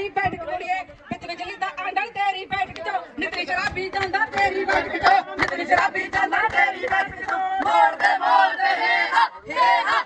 ਤੇਰੀ ਬੈਠਕ ਕੁੜੀਏ ਵਿੱਚ ਵਿੱਚ ਲਿੰਦਾ ਆਂਡਾ ਤੇਰੀ ਬੈਠਕ ਚੋਂ। ਨਿਤਰੀ ਸ਼ਰਾਬੀ ਜਾਂਦਾ ਤੇਰੀ ਬੈਠਕ ਚੋਂ। ਨਿਤਰੀ ਸ਼ਰਾਬੀ ਜਾਂਦਾ ਤੇਰੀ ਬੈਠਕ ਚੋਂ। ਮੋੜਦੇ ਮੋੜਦੇ ਹੇ ਹਾ ਹੇ ਹਾ ਹੇ ਹਾ।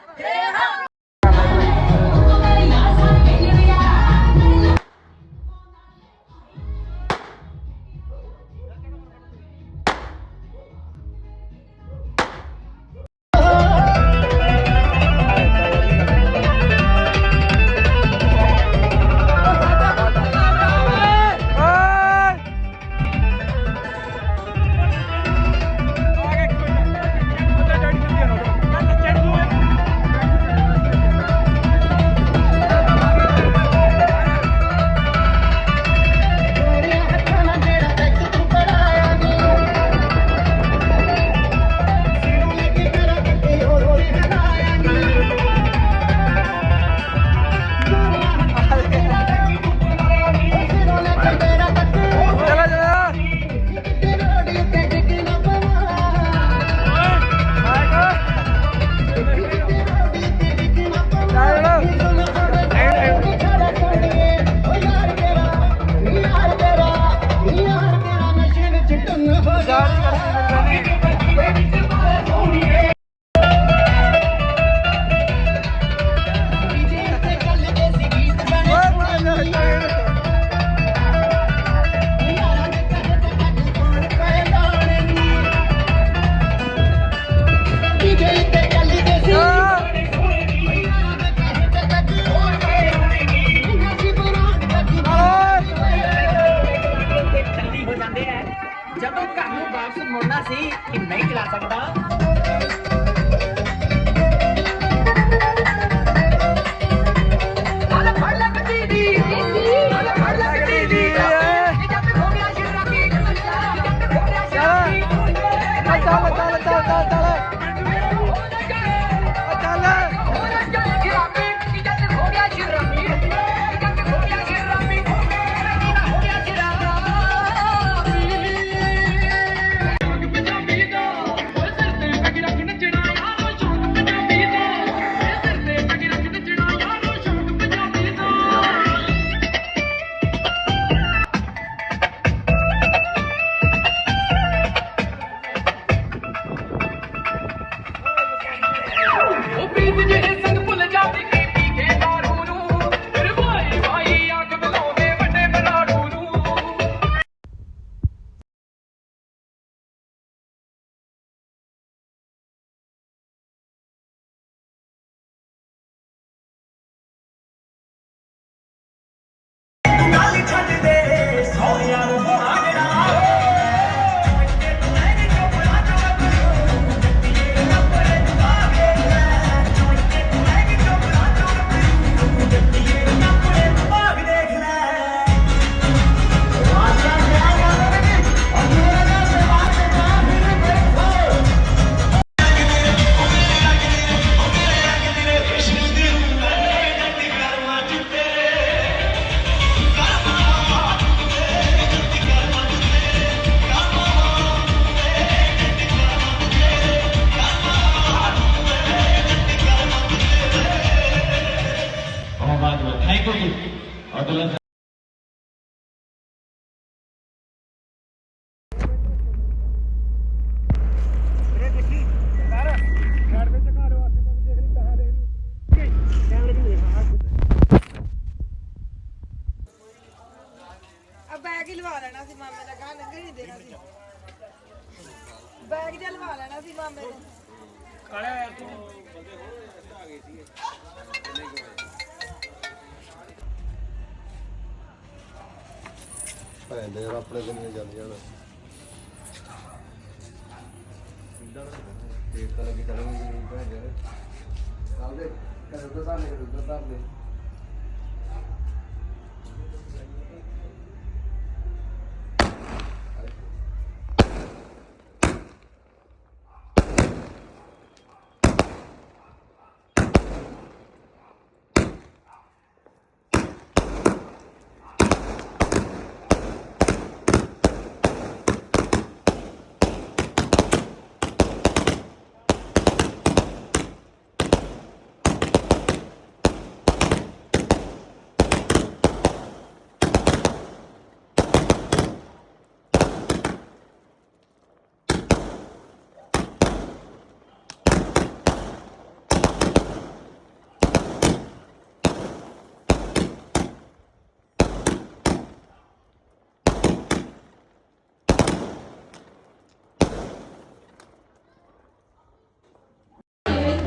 ਮੁੜਨਾ ਸੀ ਕਿ ਨਹੀਂ ਚਲਾ ਸਕਦਾ ਬੈਗ ਹੀ ਲਵਾ ਲੈਣਾ ਸੀ ਮਾਮੇ ਦਾ ਗਾਂ ਲੰਘਣ ਨਹੀਂ ਦੇਣਾ ਸੀ। ਬੈਗ ਜਿਹਾ ਲਵਾ ਲੈਣਾ ਸੀ ਮਾਮੇ ਦਾ ਭੈਣ ਦੇ ਯਾਰ ਆਪਣੇ ਦੁਨੀਆ ਜਾਂਦੀਆਂ ਨੇ ਤੇ ਤਾਂ ਲੱਗੀ ਕਰਾਂਗੇ ਭੈਣ ਦੇ। ਆਉਂਦੇ ਕਰੇ ਉਧਰ ਤਾਂ ਨਿਕਲ ਉਧਰ ਤਾਂ ਲੈ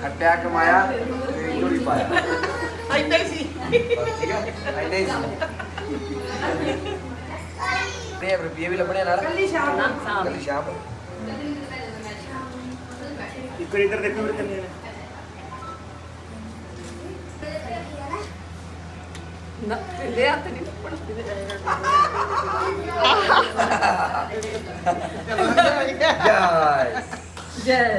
ਖੱਟਿਆ ਕਮਾਇਆ ਤੇ ਝੋਲੀ ਪਾਇਆ। ਐਦਾਂ ਹੀ ਸੀ। ਠੀਕ ਹੈ? ਐਨੇ ਹੀ ਸੀ। ਤੇ ਰੁਪਏ ਵੀ ਲੱਭਣੇ ਨਾਲ? ਕੱਲੀ ਸ਼ਾਮ ਨੂੰ ਕੱਲੀ ਸ਼ਾਮ ਇੱਕ ਵਾਰ ਇੱਧਰ ਦੇਖੋ ਮੇਰੇ ਕੰਨੇ ਨਾ ਲੈ ਹੱਥ ਨਹੀਂ ਪੜਦੀ Yes. Yes.